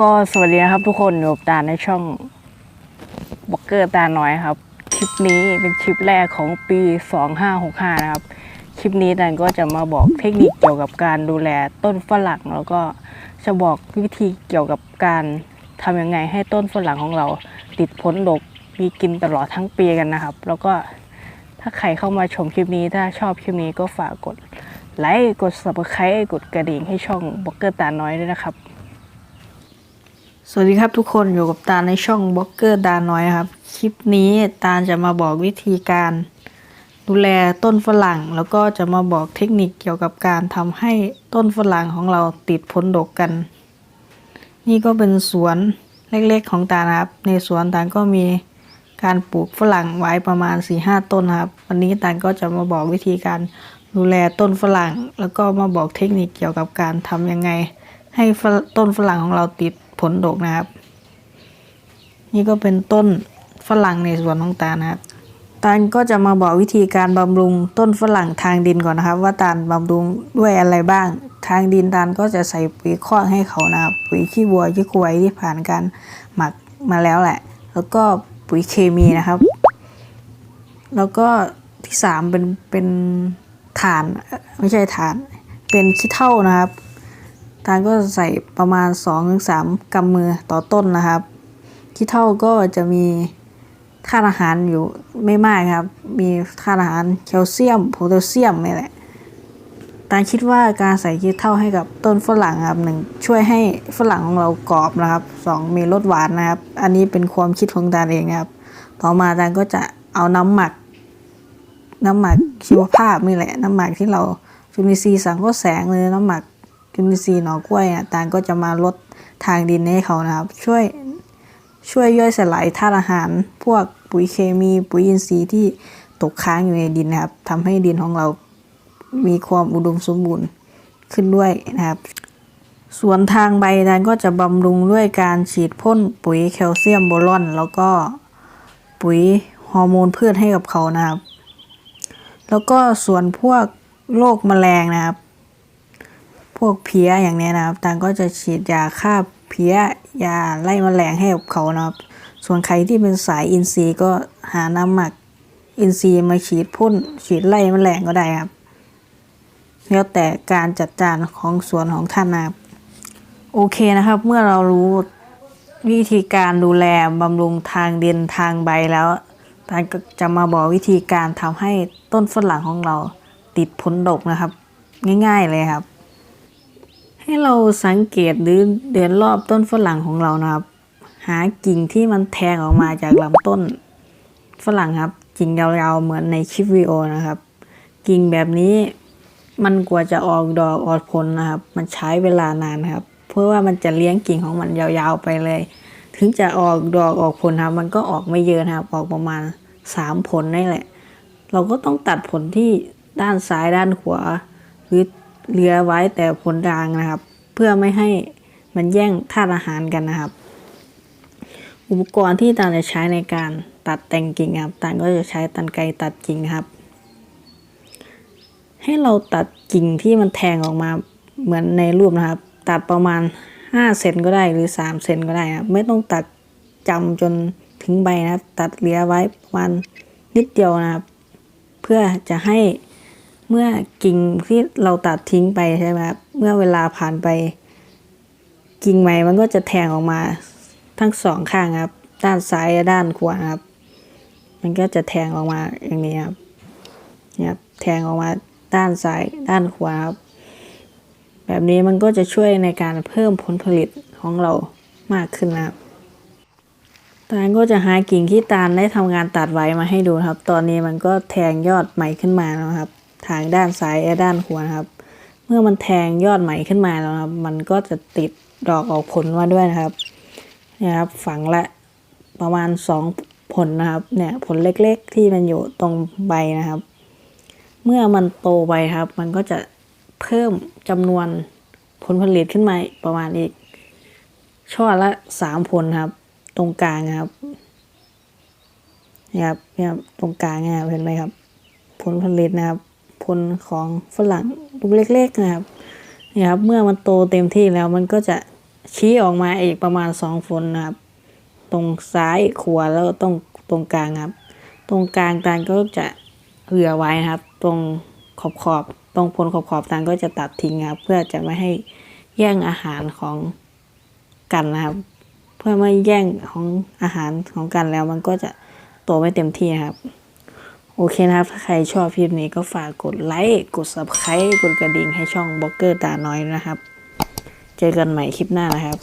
ก็สวัสดีนะครับทุกคนอยู่กับตาในช่องบล็อกเกอร์ตาน้อยครับ คลิปนี้เป็นคลิปแรกของปี 2565 นะครับ คลิปนี้ดันก็จะมาบอกเทคนิคเกี่ยวกับการดูแลต้นฝรั่ง แล้วก็จะบอกวิธีเกี่ยวกับการทำยังไงให้ต้นฝรั่งของเราติดผลดกมีกินตลอดทั้งปีกันนะครับ แล้วก็ถ้าใครเข้ามาชมคลิปนี้ถ้าชอบคลิปนี้ก็ฝากกดไลค์กด subscribe กดกระดิ่งให้ช่องบล็อกเกอร์ตาน้อยด้วยนะครับ สวัสดีครับทุกคนอยู่กับตาในช่องบล็อกเกอร์ดาน้อยครับ คลิปนี้ตาจะมาบอกวิธีการ ดูแลต้นฝรั่ง แล้วก็จะมาบอกเทคนิคเกี่ยวกับการทำให้ต้นฝรั่งของเราติดผลดกกัน นี่ก็เป็นสวนเล็กๆของตานะครับ ในสวนตาก็มีการปลูกฝรั่งไว้ประมาณ4ีหต้นครับ วันนี้ตาก็จะมาบอกวิธีการดูแลต้นฝรั่ง แล้วก็มาบอกเทคนิคเกี่ยวกับการทำยังไง ให้ต้นฝรั่งของเราติด ผลดกนะครับ นี่ก็เป็นต้นฝรั่งในสวนของตาลนะครับตาลก็จะมาบอกวิธีการบำรุงต้นฝรั่งทางดินก่อนนะครับ ว่าตาลบำรุงด้วยอะไรบ้าง ทางดินตาลก็จะใส่ปุ๋ยคอกให้เขานะครับ ปุ๋ยขี้วัวขี้ควายที่ผ่านการหมักมาแล้วแหละ แล้วก็ปุ๋ยเคมีนะครับ แล้วก็ที่สามเป็นเป็นถ่านไม่ใช่ถ่าน เป็นขี้เถ้านะครับ ทานก็ใส่ประมาณ 2-3 กำมือต่อต้นนะครับขี้เท่าก็จะมีธาตุอาหารอยู่ไม่มากครับ มีธาตุอาหารแคลเซียมโพแทสเซียมนี่แหละ ตาคิดว่าการใส่ขี้เท่าให้กับต้นฝรั่งครับหนึ่งช่วยให้ฝรั่งของเรากรอบนะครับสองมีรสหวานนะครับ อันนี้เป็นความคิดของตาเองนะครับ ต่อมาตาก็จะเอาน้ำหมัก น้ำหมักชีวภาพนี่แหละ น้ำหมักที่เราจุลินทรีย์สังเคราะห์แสงเลยน้ำหมัก จุลินทรีย์หน่อกล้วยอะตาลก็จะมาลดทางดินให้เขานะครับ ช่วยช่วยย่อยสลายธาตุอาหาร พวกปุ๋ยเคมีปุ๋ยอินทรีย์ที่ตกค้างอยู่ในดินนะครับทำให้ดินของเรามีความอุดมสมบูรณ์ขึ้นด้วยนะครับ ส่วนทางใบตาลก็จะบำรุงด้วยการฉีดพ่นปุ๋ยแคลเซียมโบรอน แล้วก็ปุ๋ยฮอร์โมนพืชให้กับเขานะครับ แล้วก็ส่วนพวกโรคแมลงนะครับ พวกเพี้ยอย่างเนี้ยนะครับตางก็จะฉีดยาฆ่าเพี้ยยาไล่แมลงให้กับเขานะครับ ส่วนใครที่เป็นสายอินทรีย์ก็หาน้ำหมักอินทรีย์มาฉีดพ่นฉีดไล่แมลงก็ได้ครับ แล้วแต่การจัดการของสวนของท่านนะครับ โอเคนะครับ เมื่อเรารู้วิธีการดูแลบำรุงทางดินทางใบแล้วตานก็จะมาบอกวิธีการทำให้ต้นฝรั่งของเราติดผลดกนะครับ ง่ายๆเลยครับ ให้เราสังเกตหรือเดินรอบต้นฝรั่งของเรานะครับ หากิ่งที่มันแทงออกมาจากลำต้นฝรั่งครับ กิ่งยาวๆเหมือนในคลิปวิดีโอนะครับ กิ่งแบบนี้มันกว่าจะออกดอกออกผลนะครับ มันใช้เวลานานครับ เพื่อว่ามันจะเลี้ยงกิ่งของมันยาวๆไปเลย ถึงจะออกดอกออกผลครับ มันก็ออกไม่เยอะครับ ออกประมาณสามผลนี่แหละ เราก็ต้องตัดผลที่ด้านซ้ายด้านขวาหรือ เหลือไว้แต่ผลกลางนะครับ เพื่อไม่ให้มันแย่งธาตุอาหารกันนะครับ อุปกรณ์ที่ตาจะใช้ในการตัดแต่งกิ่งครับตาก็จะใช้ตันไกตัดกิ่งครับ ให้เราตัดกิ่งที่มันแทงออกมาเหมือนในรูปนะครับ ตัดประมาณ5เซนก็ได้หรือ3เซนก็ได้ครับไม่ต้องตัดจำจนถึงใบนะครับ ตัดเหลือไว้ประมาณนิดเดียวนะครับ เพื่อจะให้ เมื่อกิ่งที่เราตัดทิ้งไปใช่ไหมครับเมื่อเวลาผ่านไป กิ่งใหม่มันก็จะแทงออกมาทั้งสองข้างครับ ด้านซ้ายและด้านขวาครับ มันก็จะแทงออกมาอย่างนี้ครับนี่ครับแทงออกมาด้านซ้ายด้านขวาครับ แบบนี้มันก็จะช่วยในการเพิ่มผลผลิตของเรามากขึ้นนะครับตาลก็จะหากิ่งที่ตาลได้ทำงานตัดไว้มาให้ดูครับ ตอนนี้มันก็แทงยอดใหม่ขึ้นมาแล้วนะครับ ทางด้านซ้ายและด้านขวานะครับ เมื่อมันแทงยอดใหม่ขึ้นมาแล้วครับ มันก็จะติดดอกออกผลมาด้วยนะครับเนี่ยครับฝังละประมาณสองผลนะครับเนี่ยผลเล็กๆ ที่มันอยู่ตรงใบนะครับ เมื่อมันโตไปครับ มันก็จะเพิ่มจำนวนผลผลิตขึ้นมาประมาณอีก ช่อละสามผลครับ ตรงกลางครับนี่ครับเนี่ยครับตรงกลางเนี่ยเห็นไหมครับ ผลผลิตนะครับ ผลของฝรั่งลูกเล็กๆนะครับนี่ครับ เมื่อมันโตเต็มที่แล้วมันก็จะชี้ออกมาอีกประมาณสองฝนนะครับ ตรงซ้ายขวาแล้วตรงตรงกลางครับ ตรงกลางตาลก็จะเหลือไว้นะครับ ตรงขอบขอบตรงพลขอบขอบตาลก็จะตัดทิ้งครับ เพื่อจะไม่ให้แย่งอาหารของกันนะครับ เพื่อไม่แย่งของอาหารของกันแล้วมันก็จะโตไม่เต็มที่ครับ โอเคนะครับ ถ้าใครชอบคลิปนี้ก็ฝากกดไลค์กด subscribe กดกระดิ่งให้ช่องบล็อกเกอร์ตาน้อยนะครับ เจอกันใหม่คลิปหน้านะครับ